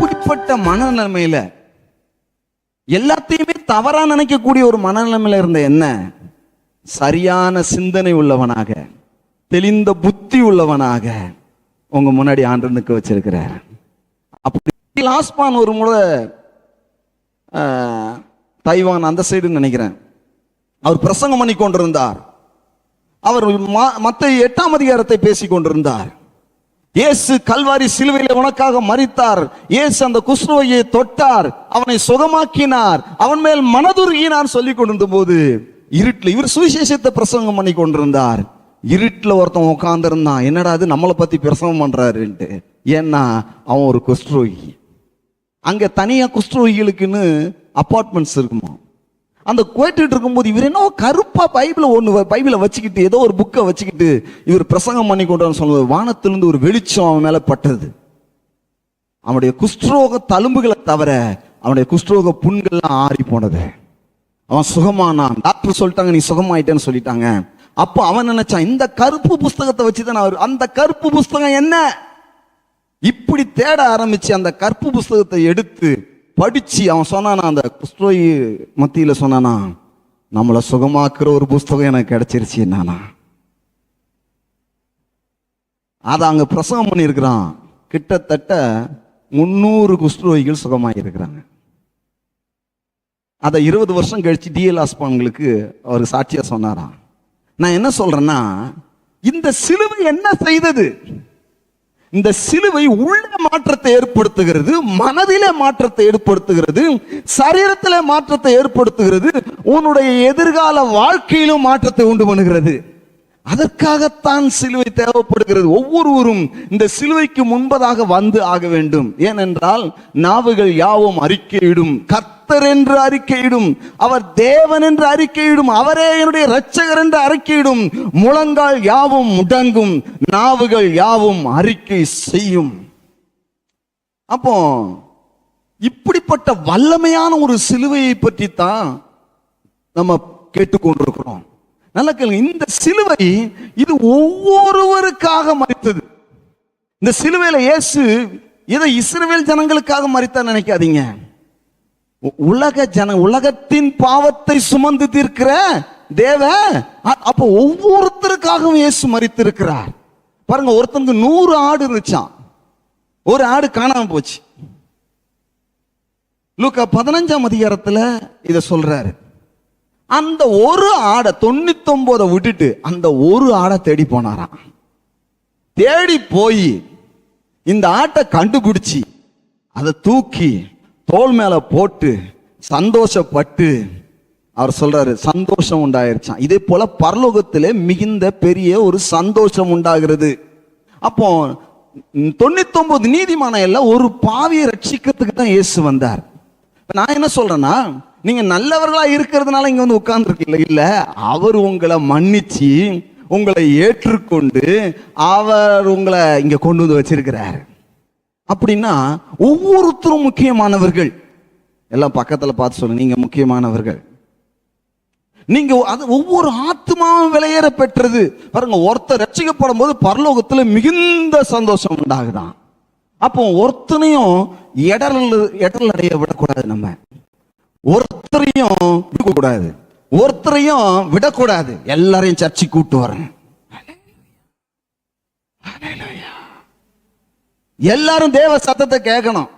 அப்படிப்பட்ட மனநிலைமையில எல்லாத்தையுமே தவறா நினைக்கக்கூடிய ஒரு மனநிலைமையில இருந்த என்ன? சரியான சிந்தனை உள்ளவனாக தெளிந்த புத்தி உள்ளவனாக உங்க முன்னாடி ஆண்டு நிற்க வச்சிருக்கிறார். அப்படி லாஸ்பான் ஒரு முறை தைவான் அந்த சைடு நினைக்கிறேன். அவர் பிரசங்கம் பண்ணி கொண்டிருந்தார். அவர் மற்ற எட்டாம் அதிகாரத்தை பேசிக் கொண்டிருந்தார். இயேசு கல்வாரி சிலுவையில் உனக்காக மறித்தார் இயேசு அந்த குஷ்ணோயை தொட்டார். அவனை சுகமாக்கினார். அவன் மேல் மனதுருகினார் சொல்லி கொண்டிருந்த போது இருட்டில் இவர் சுவிசேஷத்தை பிரசங்கம் பண்ணி கொண்டிருந்தார். இருட்டில் ஒருத்தன் உட்காந்துருந்தான் என்னடா அது நம்மளை பத்தி பிரசங்கம் பண்றாருன்ட்டு. ஏன்னா அவன் ஒரு குஷ்டரோகி அங்க தனியா குஷ்டரோகிகளுக்குன்னு அப்பார்ட்மெண்ட்ஸ் இருக்குமா? அந்த கேட்டுட்டு இருக்கும்போது இவர் என்ன கருப்பா பைபிள ஒன்று பைபிளை வச்சுக்கிட்டு ஏதோ ஒரு புக்கை வச்சுக்கிட்டு இவர் பிரசங்கம் பண்ணி கொண்டு சொன்னது வானத்திலிருந்து ஒரு வெளிச்சம் அவன் மேல பட்டது. அவனுடைய குஷ்டரோக தழும்புகளை தவிர அவனுடைய குஷ்டரோக புண்கள்லாம் ஆறி போனது. அவன் சுகமானான். டாக்டர் சொல்லிட்டாங்க நீ சுகமாயிட்டேன்னு சொல்லிட்டாங்க. அப்போ அவன் நினைச்சான் இந்த கருப்பு புஸ்தகத்தை வச்சுதான் அவர் அந்த கருப்பு புஸ்தகம் என்ன? இப்படி தேட ஆரம்பிச்சு அந்த கற்பு புஸ்தகத்தை எடுத்து படிச்சு அவன் சொன்னானா அந்த குஸ்ட்ரோயி மத்தியில் சொன்னானா நம்மளை சுகமாக்குற ஒரு புஸ்தகம் எனக்கு கிடைச்சிருச்சு நானா அதை அங்கே பிரசவம் பண்ணியிருக்கிறான். கிட்டத்தட்ட முன்னூறு குஷ்டரோகிகள் சுகமாகி இருக்கிறாங்க அதை இருபது வருஷம் கழிச்சு டிஎல் ஆஸ்பான்களுக்கு அவர் சாட்சியாக சொன்னாராம். நான் என்ன சொல்றேன்னா இந்த சிலுவை என்ன செய்தது? இந்த சிலுவை உள்ள மாற்றத்தை ஏற்படுத்துகிறது மனதில மாற்றத்தை ஏற்படுத்துகிறது சரீரத்திலே மாற்றத்தை ஏற்படுத்துகிறது உன்னுடைய எதிர்கால வாழ்க்கையிலும் மாற்றத்தை உண்டு பண்ணுகிறது. அதற்காகத்தான் சிலுவை தேவைப்படுகிறது. ஒவ்வொருவரும் இந்த சிலுவைக்கு முன்பதாக வந்து ஆக வேண்டும். ஏனென்றால் நாவுகள் யாவும் அறிக்கையிடும். கர்த்தர் என்று அறிக்கையிடும். அவர் தேவன் என்று அறிக்கையிடும். அவரே என்னுடைய இரட்சகர் என்று அறிக்கையிடும். முழங்கால் யாவும் முடங்கும். நாவுகள் யாவும் அறிக்கை செய்யும். அப்போ இப்படிப்பட்ட வல்லமையான ஒரு சிலுவையை பற்றி தான் நம்ம கேட்டுக்கொண்டிருக்கிறோம். நல்ல கேளுங்க. இந்த சிலுவை இது ஒவ்வொருவருக்காக மறித்தது. இந்த சிலுவையில இயேசு இதை இஸ்ரேல் ஜனங்களுக்காக மறித்தா நினைக்காதீங்க. உலக ஜன உலகத்தின் பாவத்தை சுமந்து தீர்க்கிற தேவ அப்ப அப்போ ஒவ்வொருத்தருக்காகவும் இயேசு மறித்திருக்கிறார். பாருங்க ஒருத்தனுக்கு நூறு ஆடு இருந்துச்சான் ஒரு ஆடு காணாம போச்சு. லூக்கா பதினஞ்சாம் அதிகாரத்துல இதை சொல்றாரு. அந்த ஒரு ஆடை தொண்ணூத்தொன்பதை விட்டுட்டு அந்த ஒரு ஆடை தேடி போனாராம். தேடி போய் இந்த ஆட்டை கண்டுபிடிச்சி அதை தூக்கி தோல் மேல போட்டு சந்தோஷப்பட்டு அவர் சொல்றாரு சந்தோஷம் உண்டாயிருச்சான் இதே போல பரலோகத்திலே மிகுந்த பெரிய ஒரு சந்தோஷம் உண்டாகிறது. அப்போ தொண்ணூத்தொன்பது நீதிமான எல்லாம் ஒரு பாவியை ரட்சிக்கிறதுக்கு தான் இயேசு வந்தார். நான் என்ன சொல்றேன்னா நீங்க நல்லவர்களா இருக்கிறதுனால இங்க வந்து உட்கார்ந்துருக்கீங்க இல்லை அவர் உங்களை மன்னிச்சு உங்களை ஏற்றுக்கொண்டு அவர் உங்களை இங்க கொண்டு வந்து வச்சிருக்கிறார். அப்படின்னா ஒவ்வொருத்தரும் முக்கியமானவர்கள். எல்லாம் பக்கத்துல பார்த்து சொல்லுங்க நீங்க முக்கியமானவர்கள். நீங்க அது ஒவ்வொரு ஆத்மாவும் விலையேற பெற்றது. பாருங்க ஒருத்தர் ரட்சிக்கப்படும் போது பரலோகத்துல மிகுந்த சந்தோஷம் உண்டாகுதான். அப்போ ஒருத்தனையும் இடரல் இடரல் அடைய விடக்கூடாது நம்ம. ஒருத்தரையும் விடக்கூடாது. ஒருத்தரையும் விடக்கூடாது. எல்லாரையும் சர்ச்சை கூட்டு வரேன். எல்லாரும் தேவ சத்தத்தை கேட்கணும்.